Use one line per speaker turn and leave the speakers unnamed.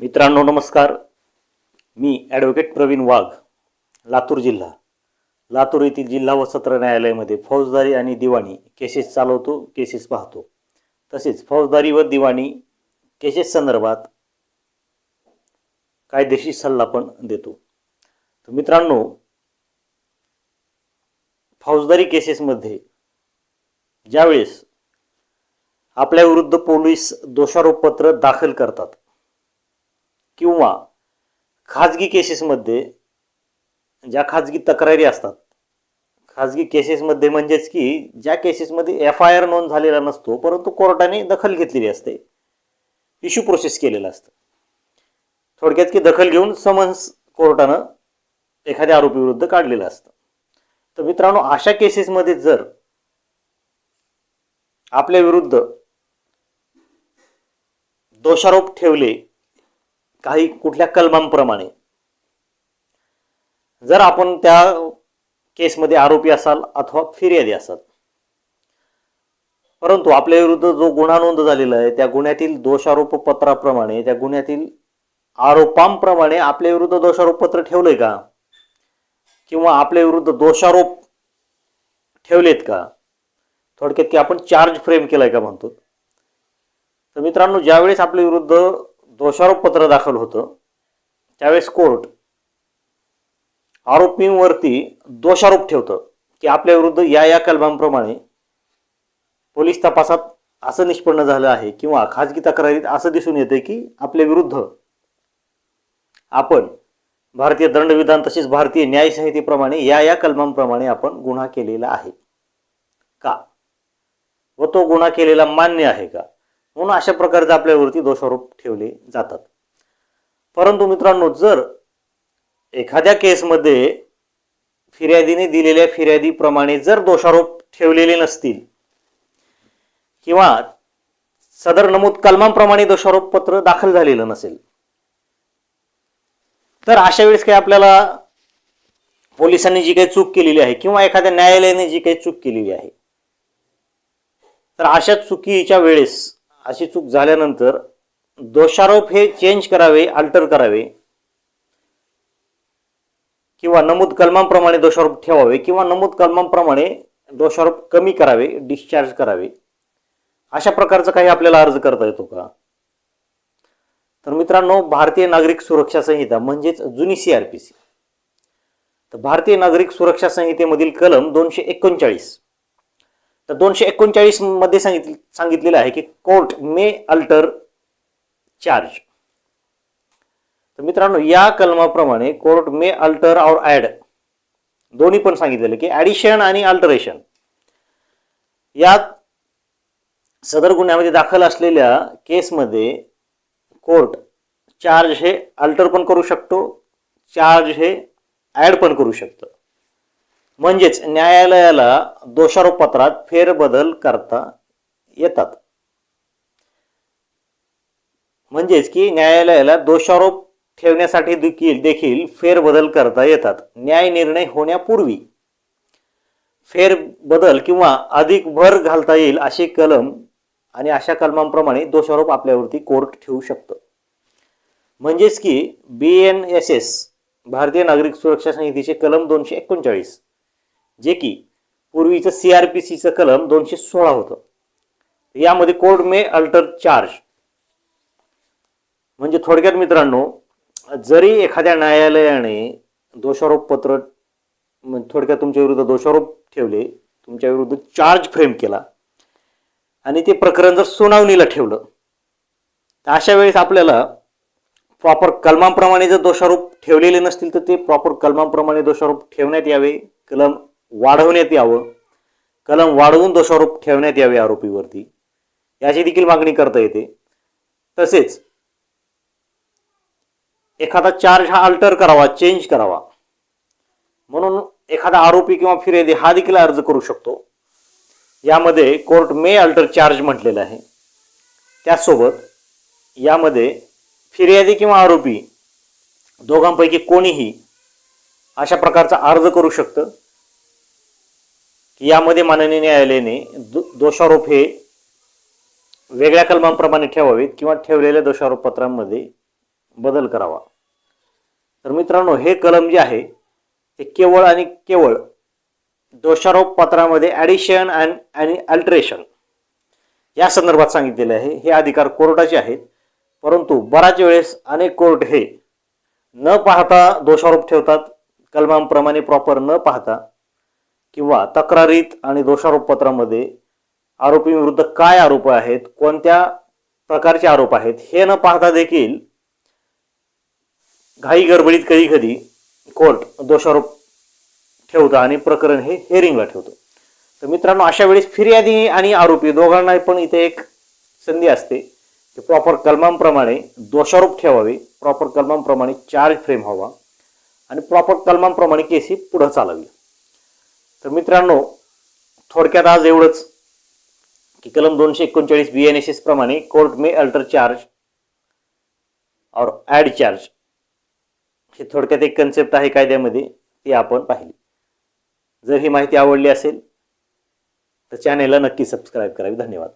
मित्रांनो नमस्कार. मी ॲडव्होकेट प्रवीण वाघ लातूर जिल्हा. लातूर येथील जिल्हा व सत्र न्यायालयामध्ये फौजदारी आणि दिवाणी केसेस चालवतो केसेस पाहतो. तसेच फौजदारी व दिवाणी केसेस संदर्भात कायदेशीर सल्ला पण देतो. तर मित्रांनो फौजदारी केसेसमध्ये ज्यावेळेस आपल्या विरुद्ध पोलीस दोषारोपपत्र दाखल करतात किंवा खाजगी केसेसमध्ये ज्या खाजगी तक्रारी असतात खाजगी केसेसमध्ये म्हणजेच की ज्या केसेसमध्ये एफ आय आर नोंद झालेला नसतो परंतु कोर्टाने दखल घेतलेली असते. इश्यू प्रोसेस केलेलं असतं. थोडक्यात की दखल घेऊन समन्स कोर्टानं एखाद्या आरोपी विरुद्ध काढलेलं असतं. तर मित्रांनो अशा केसेसमध्ये जर आपल्या विरुद्ध दोषारोप ठेवले काही कुठल्या कलमांप्रमाणे. जर आपण त्या केसमध्ये आरोपी असाल अथवा फिर्यादी असाल. परंतु आपल्या विरुद्ध जो गुन्हा नोंद झालेला आहे त्या गुन्ह्यातील दोषारोप पत्राप्रमाणे त्या गुन्ह्यातील आरोपांप्रमाणे आपल्या विरुद्ध दोषारोपपत्र ठेवलंय का? किंवा आपल्या विरुद्ध दोषारोप ठेवलेत का? थोडक्यात की आपण चार्ज फ्रेम केलाय का म्हणतो? तर मित्रांनो ज्यावेळेस आपल्या विरुद्ध दोषारोप पत्र दाखल होतं. त्यावेळेस कोर्ट आरोपींवरती दोषारोप ठेवतं की आपल्या विरुद्ध या या कलमांप्रमाणे पोलीस तपासात असं निष्पन्न झालं आहे किंवा खाजगी तक्रारीत असं दिसून येतं की आपल्या विरुद्ध आपण भारतीय दंडविधान तसेच भारतीय न्यायसंहितेप्रमाणे या या कलमांप्रमाणे आपण गुन्हा केलेला आहे का? व तो गुन्हा केलेला मान्य आहे का? म्हणून अशा प्रकारचे आपल्यावरती दोषारोप ठेवले जातात. परंतु मित्रांनो जर एखाद्या केसमध्ये फिर्यादीने दिलेल्या फिर्यादीप्रमाणे जर दोषारोप ठेवलेले नसतील किंवा सदर नमूद कलमांप्रमाणे दोषारोप पत्र दाखल झालेलं नसेल तर अशा वेळेस काही आपल्याला पोलिसांनी जी काही चूक केलेली आहे किंवा एखाद्या न्यायालयाने जी काही चूक केलेली आहे तर अशा चुकीच्या वेळेस अशी चूक झाल्यानंतर दोषारोप हे चेंज करावे अल्टर करावे. किंवा नमूद कलमांप्रमाणे दोषारोप ठेवावे किंवा नमूद कलमांप्रमाणे दोषारोप कमी करावे डिस्चार्ज करावे. अशा प्रकारचा काही आपल्याला अर्ज करता येतो का? तर मित्रांनो भारतीय नागरिक सुरक्षा संहिता म्हणजेच जुनी सी आर पी सी तर भारतीय नागरिक सुरक्षा संहितेमधील कलम दोनशे एकोणचाळीस. तर दोनशे एकोणचाळीसमध्ये सांगितले सांगितलेलं आहे की कोर्ट मे अल्टर चार्ज. तर मित्रांनो या कलमाप्रमाणे court may alter or add दोन्ही पण सांगितलेलं की ॲडिशन आणि अल्टरेशन. यात सदर गुन्ह्यामध्ये दाखल असलेल्या केसमध्ये कोर्ट चार्ज हे अल्टर पण करू शकतो चार्ज हे ॲड पण करू शकतं. म्हणजेच न्यायालयाला दोषारोपपत्रात फेरबदल करता येतात. म्हणजेच की न्यायालयाला दोषारोप ठेवण्यासाठी देखील देखील फेरबदल करता येतात. न्याय निर्णय होण्यापूर्वी फेरबदल किंवा अधिक भर घालता येईल असे कलम आणि अशा कलमांप्रमाणे दोषारोप आपल्यावरती कोर्ट ठेवू शकतं. म्हणजेच की बी एन एस एस भारतीय नागरिक सुरक्षा संहितेचे कलम दोनशे एकोणचाळीस जे की पूर्वीचं सी आर पी सीचं कलम दोनशे सोळा होतं. यामध्ये कोर्ट मे अल्टर चार्ज. म्हणजे थोडक्यात मित्रांनो जरी एखाद्या न्यायालयाने दोषारोप पत्र म्हणजे थोडक्यात तुमच्या विरुद्ध दोषारोप ठेवले तुमच्या विरुद्ध चार्ज फ्रेम केला आणि ते प्रकरण जर सुनावणीला ठेवलं तर अशा वेळेस आपल्याला प्रॉपर कलमांप्रमाणे जर दोषारोप ठेवलेले नसतील तर ते प्रॉपर कलमांप्रमाणे दोषारोप ठेवण्यात यावे. कलम वाढवण्यात यावं. कलम वाढवून दोषारोप ठेवण्यात यावे आरोपीवरती. याची देखील मागणी करता येते. तसेच एखादा चार्ज हा अल्टर करावा चेंज करावा. म्हणून एखादा आरोपी किंवा फिर्यादी हा देखील अर्ज करू शकतो. यामध्ये कोर्ट मे अल्टर चार्ज म्हटलेला आहे. त्याचसोबत यामध्ये फिर्यादी किंवा आरोपी दोघांपैकी कोणीही अशा प्रकारचा अर्ज करू शकतं. की यामध्ये माननीय न्यायालयाने दो दोषारोप हे वेगळ्या कलमांप्रमाणे ठेवावेत किंवा ठेवलेल्या दोषारोपपत्रांमध्ये बदल करावा. तर मित्रांनो हे कलम जे आहे ते केवळ आणि केवळ दोषारोप पत्रामध्ये ॲडिशन अँड आणि अल्ट्रेशन या संदर्भात सांगितलेले आहे. हे अधिकार कोर्टाचे आहेत. परंतु बराच वेळेस अनेक कोर्ट हे न पाहता दोषारोप ठेवतात. कलमांप्रमाणे प्रॉपर न पाहता किंवा तक्रारीत आणि दोषारोप पत्रामध्ये आरोपीविरुद्ध काय आरोप आहेत कोणत्या प्रकारचे आरोप आहेत हे न पाहता देखील घाई गडबडीत कधी कधी कोर्ट दोषारोप ठेवतं आणि प्रकरण हे हेरिंगला ठेवतं. तर मित्रांनो अशा वेळेस फिर्यादी आणि आरोपी दोघांना पण इथे एक संधी असते की प्रॉपर कलमांप्रमाणे दोषारोप ठेवावे प्रॉपर कलमांप्रमाणे चार्ज फ्रेम व्हावा आणि प्रॉपर कलमांप्रमाणे केस ही पुढं चालावी. तर मित्रांनो थोडक्यात आज एवढंच की कलम दोनशे एकोणचाळीस बी एन एस एस प्रमाणे court may alter charge or add charge हे थोडक्यात एक कन्सेप्ट आहे कायद्यामध्ये ती आपण पाहिली. जर ही माहिती आवडली असेल तर चॅनेलला नक्की सबस्क्राईब करावी. धन्यवाद.